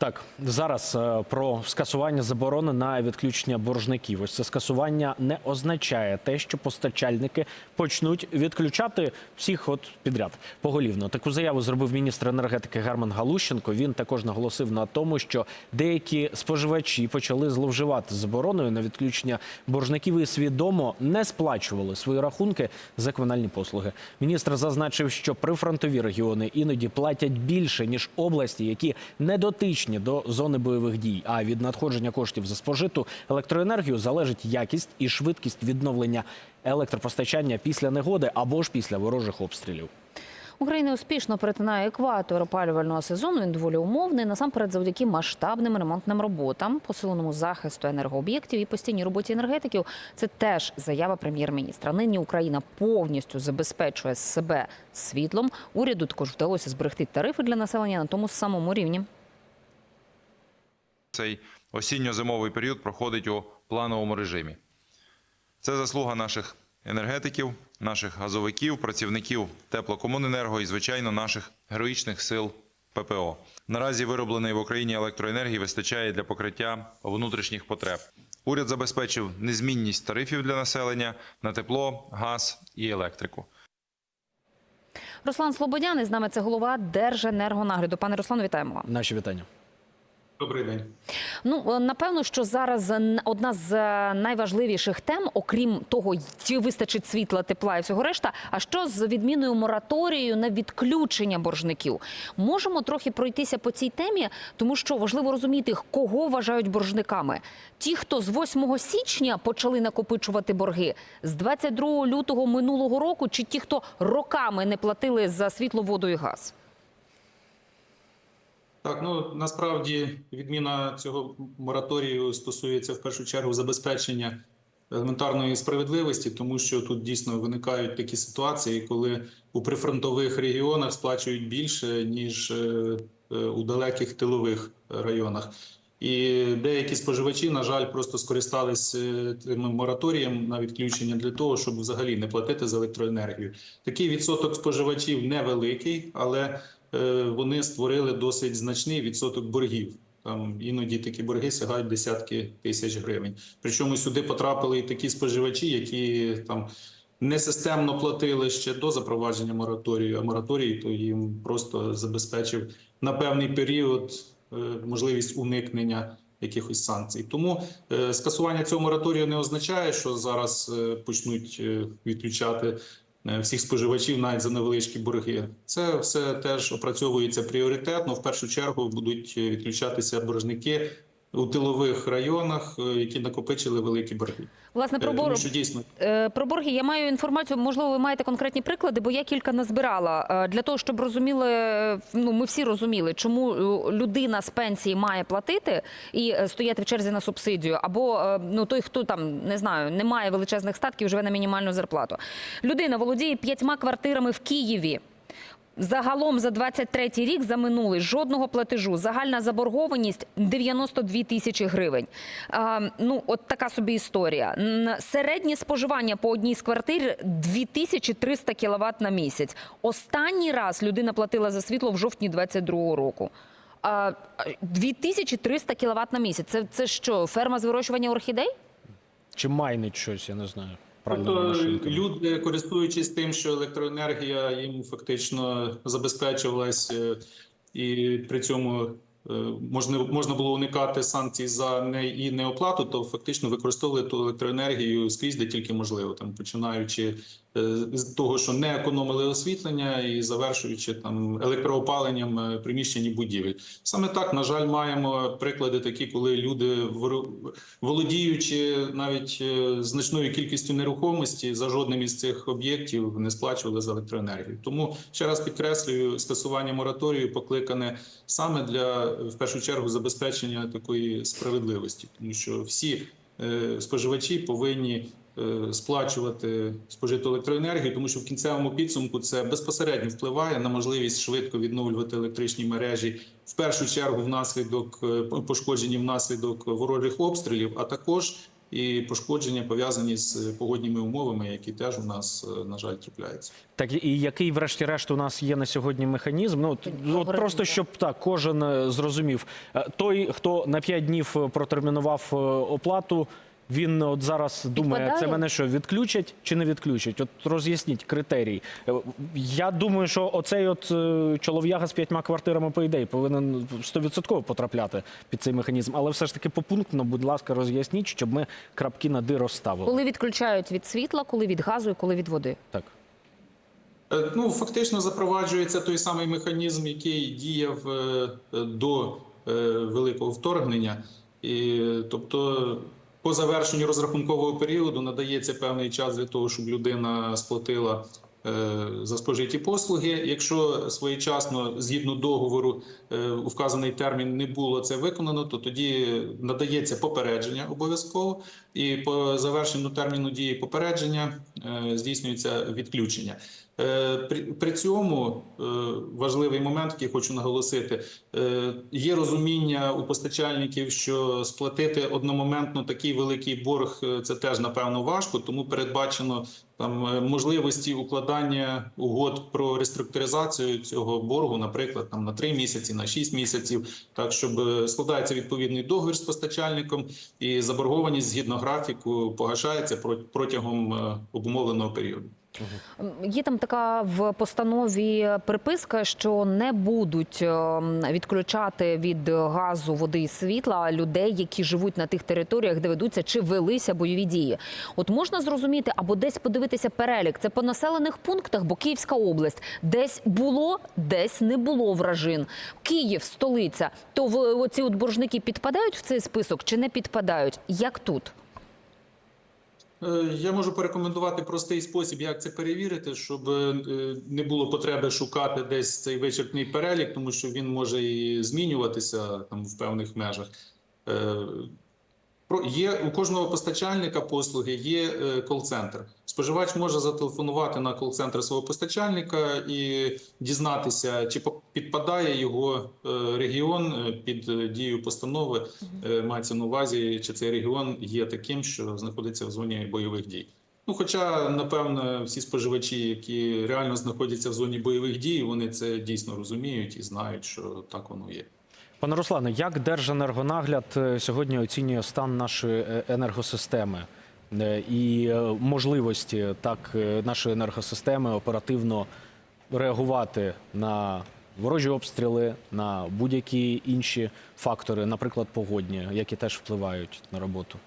Так, зараз е, про скасування заборони на відключення боржників. Ось це скасування не означає те, що постачальники почнуть відключати всіх от підряд поголівно. Таку заяву зробив міністр енергетики Герман Галущенко. Він також наголосив на тому, що деякі споживачі почали зловживати забороною на відключення боржників і свідомо не сплачували свої рахунки за комунальні послуги. Міністр зазначив, що прифронтові регіони іноді платять більше ніж області, які не дотичні до зони бойових дій. А від надходження коштів за спожиту електроенергію залежить якість і швидкість відновлення електропостачання після негоди або ж після ворожих обстрілів. Україна успішно перетинає екватор опалювального сезону. Він доволі умовний. Насамперед, завдяки масштабним ремонтним роботам, посиленому захисту енергооб'єктів і постійній роботі енергетиків. Це теж заява прем'єр-міністра. Нині Україна повністю забезпечує себе світлом. Уряду також вдалося зберегти тарифи для населення на тому самому рівні. Цей осінньо-зимовий період проходить у плановому режимі. Це заслуга наших енергетиків, наших газовиків, працівників теплокомуненерго і, звичайно, наших героїчних сил ППО. Наразі виробленої в Україні електроенергії вистачає для покриття внутрішніх потреб. Уряд забезпечив незмінність тарифів для населення на тепло, газ і електрику. Руслан Слободян із нами це голова Держенергонагляду. Пане Руслану, вітаємо вас. Наші вітання. Добрий день. Ну е, напевно, що зараз одна з е, найважливіших тем, окрім того, чи вистачить світла, тепла і всього решта. А що з відміною мораторією на відключення боржників? Можемо трохи пройтися по цій темі, тому що важливо розуміти, кого вважають боржниками. Ті, хто з 8 січня почали накопичувати борги, з 22 лютого минулого року, чи ті, хто роками не платили за світло, воду і газ. Так, ну насправді відміна цього мораторію стосується в першу чергу забезпечення елементарної справедливості, тому що тут дійсно виникають такі ситуації, коли у прифронтових регіонах сплачують більше ніж е, е, у далеких тилових районах. І деякі споживачі, на жаль, просто скористались е, тим мораторієм на відключення для того, щоб взагалі не платити за електроенергію. Такий відсоток споживачів невеликий, але вони створили досить значний відсоток боргів. Там іноді такі борги сягають десятки тисяч гривень. Причому сюди потрапили і такі споживачі, які там не системно платили ще до запровадження мораторію, а мораторій то їм просто забезпечив на певний період е, можливість уникнення якихось санкцій. Тому е, скасування цього мораторію не означає, що зараз е, почнуть е, відключати е, всіх споживачів навіть за невеличкі борги. Це все теж опрацьовується пріоритетно. В першу чергу будуть е, відключатися боржники у тилових районах, е, які накопичили великі борги. Власне, Е, про Тому що дійсно Е, Про борги я маю інформацію. Можливо, ви маєте конкретні приклади, бо я кілька назбирала для того, щоб розуміли. Ну, ми всі розуміли, чому людина з пенсії має платити і стояти в черзі на субсидію, або ну той, хто там не знаю, не має величезних статків, живе на мінімальну зарплату. Людина володіє п'ятьма квартирами в Києві. Загалом за 23 рік за минулий жодного платежу. Загальна заборгованість 92 тисячі гривень. А, ну, от така собі історія. Середнє споживання по одній з квартир 2300 кВт на місяць. Останній раз людина платила за світло в жовтні 22 року. А, 2300 кВт на місяць. Це, це що, ферма з вирощування орхідей? Чи майнить щось, я не знаю. Тобто люди, користуючись тим, що електроенергія їм фактично забезпечувалась, е, і при цьому можна можна було уникати санкцій за не і неоплату, то фактично використовували ту електроенергію скрізь, де тільки можливо, там починаючи е, з того, що не економили освітлення, і завершуючи там електроопаленням е, приміщень і будівель. Саме так, на жаль, маємо приклади такі, коли люди володіючи навіть е, значною кількістю нерухомості за жодним із цих об'єктів не сплачували за електроенергію. Тому ще раз підкреслюю, скасування мораторію покликане саме для в першу чергу забезпечення такої справедливості, тому що всі е, споживачі повинні е, сплачувати спожиту електроенергію, тому що в кінцевому підсумку це безпосередньо впливає на можливість швидко відновлювати електричні мережі, в першу чергу внаслідок е, пошкоджені внаслідок ворожих обстрілів, а також і пошкодження пов'язані з погодніми умовами, які теж у нас, е, на жаль, трапляються. Так і який, врешті-решт, у нас є на сьогодні механізм? Ну от, от просто щоб так кожен е, зрозумів. Е, Той, хто на 5 днів протермінував оплату. Він от зараз думає, це мене що відключать чи не відключать? От роз'ясніть критерій. Е, Я думаю, що оцей от е, чолов'яга з п'ятьма квартирами по ідеї повинен 100% потрапляти під цей механізм. Але все ж таки попунктно, будь ласка, роз'ясніть, щоб ми крапки над «і» розставили. Коли відключають від світла, коли від газу і коли від води. Так. Е, Ну, фактично запроваджується той самий механізм, який діяв до великого вторгнення. І, тобто, по завершенню розрахункового періоду надається певний час для того, щоб людина сплатила за спожиті послуги. Якщо своєчасно, згідно договору, е, у вказаний термін не було це виконано, то тоді надається попередження обов'язково, і по завершенню терміну дії попередження е, здійснюється відключення. Е, При, цьому е, важливий момент, який хочу наголосити, е, є розуміння у постачальників, що сплатити одномоментно такий великий борг е, це теж напевно важко, тому передбачено там е, можливості укладання угод про реструктуризацію цього боргу, наприклад, там на 3 місяці, на 6 місяців, так щоб е, складається відповідний договір з постачальником, і заборгованість згідно графіку погашається протягом е, обумовленого періоду. Є там така в постанові приписка, що не будуть ем, відключати від газу, води і світла людей, які живуть на тих територіях, де ведуться чи велися бойові дії. От можна зрозуміти або десь подивитися перелік. Це по населених пунктах, бо Київська область десь було, десь не було вражин. Київ, столиця. То оці от боржники підпадають в цей список чи не підпадають? Як тут? Е, Я можу порекомендувати простий спосіб, як це перевірити, щоб е, не було потреби шукати десь цей вичерпний перелік, тому що він може і змінюватися там в певних межах. Е, про- Є у кожного постачальника послуги є кол-центр. Споживач може зателефонувати на кол-центр свого постачальника і дізнатися, чи підпадає його е, регіон е, під е, дію постанови. Мається на увазі, чи цей регіон є таким, що знаходиться в зоні бойових дій. Ну, хоча, напевно, всі споживачі, які реально знаходяться в зоні бойових дій, вони це дійсно розуміють і знають, що так воно є. Пане Руслане, як Держенергонагляд сьогодні оцінює стан нашої енергосистеми і е, можливості так е, нашої енергосистеми оперативно реагувати на ворожі обстріли, на будь-які інші фактори, наприклад, погодні, які теж впливають на роботу?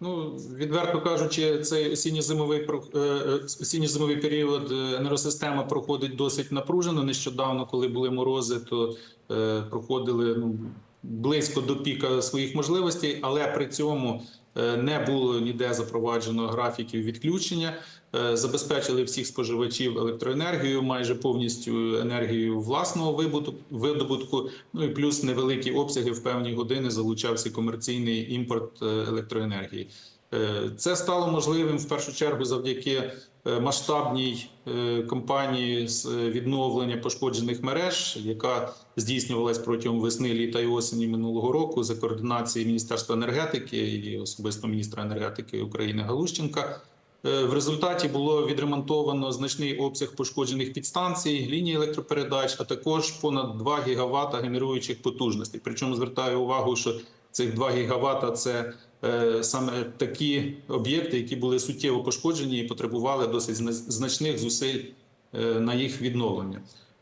Ну, відверто кажучи, цей осінньо-зимовий е, е, осінньо-зимовий період е, енергосистема проходить досить напружено. Нещодавно, коли були морози, то е, проходили ну, близько до піка своїх можливостей, але при цьому е, не було ніде запроваджено графіків відключення. Е, Забезпечили всіх споживачів електроенергією, майже повністю енергією власного видобутку. Ну і плюс невеликі обсяги в певні години залучався комерційний імпорт е, електроенергії. Е, Це стало можливим в першу чергу завдяки е, масштабній е, кампанії з е, відновлення пошкоджених мереж, яка здійснювалась протягом весни, літа і осені минулого року за координації Міністерства енергетики і особисто міністра енергетики України Галущенка. Е, В результаті було відремонтовано значний обсяг пошкоджених підстанцій, ліній електропередач, а також понад 2 гігавата генеруючих потужностей. Причому звертаю увагу, що цих 2 гігавата – це е, саме такі об'єкти, які були суттєво пошкоджені і потребували досить значних зусиль е, на їх відновлення.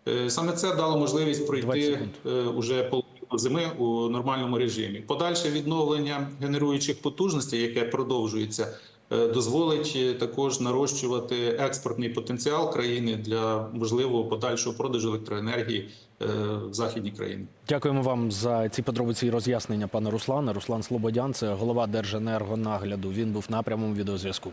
Е, Саме це дало можливість пройти е, уже половину зими у нормальному режимі. Подальше відновлення генеруючих потужностей, яке продовжується, е, дозволить е, також нарощувати експортний потенціал країни для можливого подальшого продажу електроенергії е, в західній країні. Дякуємо вам за ці подробиці і роз'яснення, пане Руслане. Руслан Слободян, це голова Держенергонагляду. Він був на прямому відеозв'язку.